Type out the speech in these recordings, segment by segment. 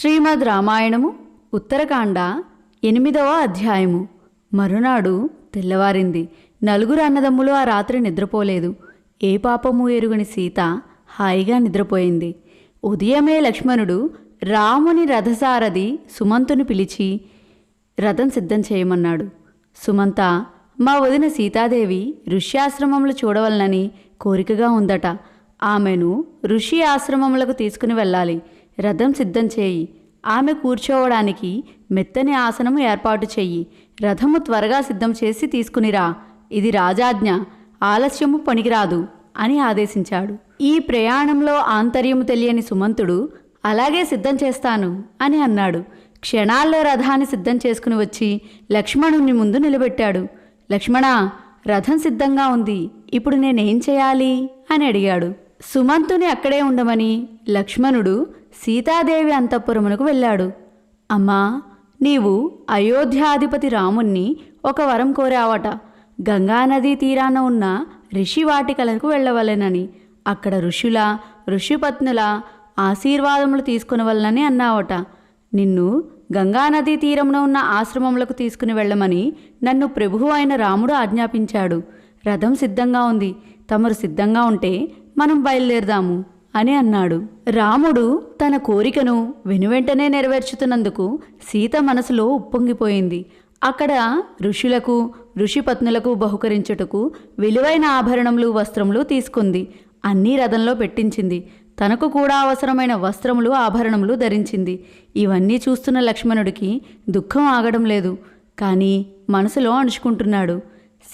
శ్రీమద్ రామాయణము ఉత్తరకాండ ఎనిమిదవ అధ్యాయము. మరునాడు తెల్లవారింది. నలుగురు అన్నదమ్ములు ఆ రాత్రి నిద్రపోలేదు. ఏ పాపము ఎరుగని సీత హాయిగా నిద్రపోయింది. ఉదయమే లక్ష్మణుడు రాముని రథసారథి సుమంతుని పిలిచి రథం సిద్ధం చేయమన్నాడు. సుమంత మా వదిన సీతాదేవి ఋష్యాశ్రమంలో చూడవలనని కోరికగా ఉందట. ఆమెను ఋషి ఆశ్రమములకు తీసుకుని వెళ్ళాలి. రథం సిద్ధం చేయి. ఆమె కూర్చోవడానికి మెత్తని ఆసనము ఏర్పాటు చెయ్యి. రథము త్వరగా సిద్ధం చేసి తీసుకునిరా. ఇది రాజాజ్ఞ. ఆలస్యము పనికిరాదు అని ఆదేశించాడు. ఈ ప్రయాణంలో ఆంతర్యము తెలియని సుమంతుడు అలాగే సిద్ధం చేస్తాను అని అన్నాడు. క్షణాల్లో రథాన్ని సిద్ధం చేసుకుని వచ్చి లక్ష్మణుని ముందు నిలబెట్టాడు. లక్ష్మణ రథం సిద్ధంగా ఉంది. ఇప్పుడు నేనేం చేయాలి? అని అడిగాడు. సుమంతుని అక్కడే ఉండమని లక్ష్మణుడు సీతాదేవి అంతఃపురమునకు వెళ్ళాడు. అమ్మా నీవు అయోధ్యాధిపతి రాముణ్ణి ఒక వరం కోరావట. గంగానదీ తీరాన ఉన్న ఋషివాటికలకు వెళ్ళవలెనని. అక్కడ ఋషుల ఋషిపత్నుల ఆశీర్వాదములు తీసుకునవలనని అన్నావట. నిన్ను గంగానదీ తీరంలో ఉన్న ఆశ్రమములకు తీసుకుని వెళ్ళమని నన్ను ప్రభువు అయిన రాముడు ఆజ్ఞాపించాడు. రథం సిద్ధంగా ఉంది. తమరు సిద్ధంగా ఉంటే మనం బయలుదేరదాము అని అన్నాడు. రాముడు తన కోరికను వెనువెంటనే నెరవేర్చుతున్నందుకు సీత మనసులో ఉప్పొంగిపోయింది. అక్కడ ఋషులకు ఋషిపత్నులకు బహుకరించుటకు విలువైన ఆభరణములు వస్త్రములు తీసుకుంది. అన్నీ రథంలో పెట్టించింది. తనకు కూడా అవసరమైన వస్త్రములు ఆభరణములు ధరించింది. ఇవన్నీ చూస్తున్న లక్ష్మణుడికి దుఃఖం ఆగడం లేదు. కానీ మనసులో అణుచుకుంటున్నాడు.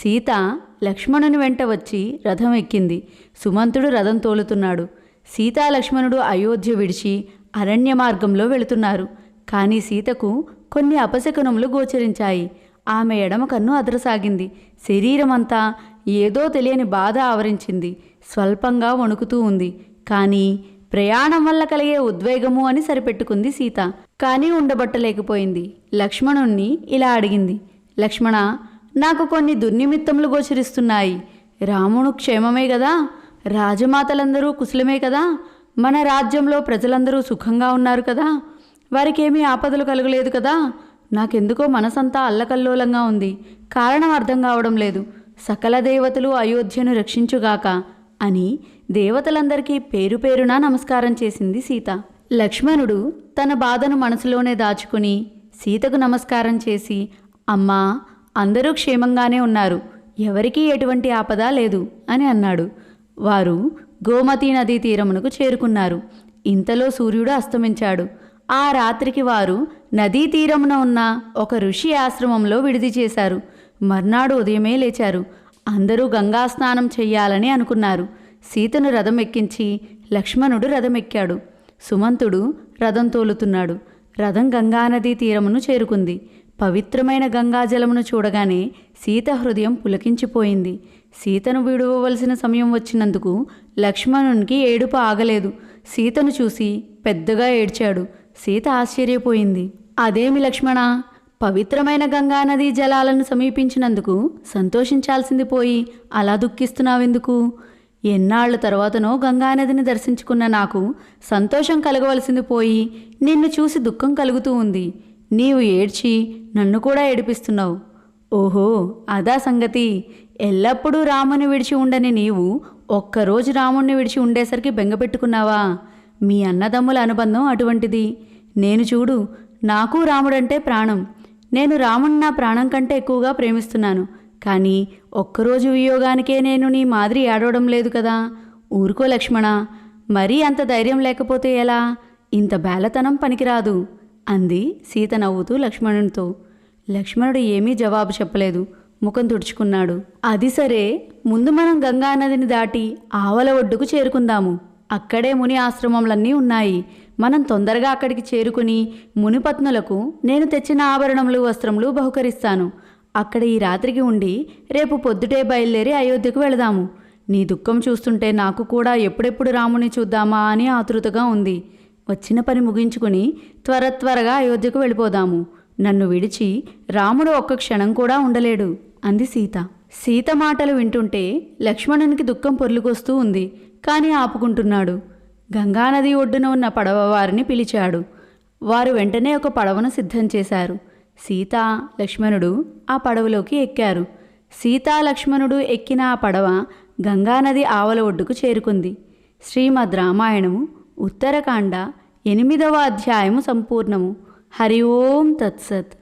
సీత లక్ష్మణుని వెంట వచ్చి రథం ఎక్కింది. సుమంతుడు రథం తోలుతున్నాడు. సీతా లక్ష్మణుడు అయోధ్య విడిచి అరణ్య మార్గంలో వెళుతున్నారు. కానీ సీతకు కొన్ని అపశకునములు గోచరించాయి. ఆమె ఎడమ కన్ను అదరసాగింది. శరీరమంతా ఏదో తెలియని బాధ ఆవరించింది. స్వల్పంగా వణుకుతూ ఉంది. కానీ ప్రయాణం వల్ల కలిగే ఉద్వేగము అని సరిపెట్టుకుంది సీత. కానీ ఉండబట్టలేకపోయింది. లక్ష్మణుణ్ణి ఇలా అడిగింది. లక్ష్మణ నాకు కొన్ని దుర్నిమిత్తములు గోచరిస్తున్నాయి. రాముడు క్షేమమే కదా రాజమాతలందరూ కుశలమే కదా? మన రాజ్యంలో ప్రజలందరూ సుఖంగా ఉన్నారు కదా? వారికేమీ ఆపదలు కలగలేదు కదా? నాకెందుకో మనసంతా అల్లకల్లోలంగా ఉంది. కారణం అర్థం కావడం లేదు. సకల దేవతలు అయోధ్యను రక్షించుగాక అని దేవతలందరికీ పేరు పేరున నమస్కారం చేసింది సీత. లక్ష్మణుడు తన బాధను మనసులోనే దాచుకుని సీతకు నమస్కారం చేసి అమ్మా అందరూ క్షేమంగానే ఉన్నారు. ఎవరికీ ఎటువంటి ఆపద లేదు అని అన్నాడు. వారు గోమతీ నదీ తీరమునకు చేరుకున్నారు. ఇంతలో సూర్యుడు అస్తమించాడు. ఆ రాత్రికి వారు నదీ తీరమున ఉన్న ఒక ఋషి ఆశ్రమంలో విడిది చేశారు. మర్నాడు ఉదయమే లేచారు. అందరూ గంగా స్నానం చెయ్యాలని అనుకున్నారు. సీతను రథం ఎక్కించి లక్ష్మణుడు రథం ఎక్కాడు సుమంతుడు రథం తోలుతున్నాడు. రథం గంగానదీ తీరమును చేరుకుంది. పవిత్రమైన గంగాజలమును చూడగానే సీత హృదయం పులకించిపోయింది. సీతను విడువవలసిన సమయం వచ్చినందుకు లక్ష్మణునికి ఏడుపు ఆగలేదు. సీతను చూసి పెద్దగా ఏడ్చాడు. సీత ఆశ్చర్యపోయింది. అదేమి లక్ష్మణ? పవిత్రమైన గంగానదీ జలాలను సమీపించినందుకు సంతోషించాల్సింది పోయి అలా దుఃఖిస్తున్నావెందుకు? ఎన్నాళ్ళ తర్వాతనో గంగానదిని దర్శించుకున్న నాకు సంతోషం కలగవలసింది పోయి నిన్ను చూసి దుఃఖం కలుగుతూ ఉంది. నీవు ఏడ్చి నన్ను కూడా ఏడిపిస్తున్నావు. ఓహో అదా సంగతి. ఎల్లప్పుడూ రాముని విడిచి ఉండని నీవు ఒక్కరోజు రాముణ్ణి విడిచి ఉండేసరికి బెంగపెట్టుకున్నావా మీ అన్నదమ్ముల అనుబంధం అటువంటిది. నేను చూడు నాకు రాముడంటే ప్రాణం. నేను రాముని నా ప్రాణం కంటే ఎక్కువగా ప్రేమిస్తున్నాను. కానీ ఒక్కరోజు వియోగానికే నేను నీ మాదిరి ఏడవడం లేదు కదా? ఊరుకో లక్ష్మణ. మరీ అంత ధైర్యం లేకపోతే ఎలా? ఇంత బేలతనం పనికిరాదు. అంది. సీత నవ్వుతూ లక్ష్మణునితో లక్ష్మణుడు ఏమీ జవాబు చెప్పలేదు. ముఖం తుడుచుకున్నాడు. అది సరే. ముందు మనం గంగా నదిని దాటి ఆవల ఒడ్డుకు చేరుకుందాము. అక్కడే ముని ఆశ్రమములన్నీ ఉన్నాయి. మనం తొందరగా అక్కడికి చేరుకుని మునిపత్నులకు నేను తెచ్చిన ఆభరణములు వస్త్రములు బహుకరిస్తాను. అక్కడ ఈ రాత్రికి ఉండి రేపు పొద్దుటే బయలుదేరి అయోధ్యకు వెళదాము. నీ దుఃఖం చూస్తుంటే నాకు కూడా ఎప్పుడెప్పుడు రాముని చూద్దామా అని ఆతృతగా ఉంది. వచ్చిన పని ముగించుకుని త్వర త్వరగా అయోధ్యకు వెళ్ళిపోదాము. నన్ను విడిచి రాముడు ఒక్క క్షణం కూడా ఉండలేడు అంది సీత. సీత మాటలు వింటుంటే లక్ష్మణునికి దుఃఖం పొర్లుకొస్తూ ఉంది కానీ ఆపుకుంటున్నాడు. గంగానది ఒడ్డున ఉన్న పడవ వారిని పిలిచాడు. వారు వెంటనే ఒక పడవను సిద్ధం చేశారు. సీత లక్ష్మణుడు ఆ పడవలోకి ఎక్కారు. సీతా లక్ష్మణుడు ఎక్కిన ఆ పడవ గంగానది ఆవల ఒడ్డుకు చేరుకుంది. శ్రీమద్ రామాయణము ఉత్తరకాండ ఎనిమిదవ అధ్యాయము సంపూర్ణము. హరి ఓం తత్సత్.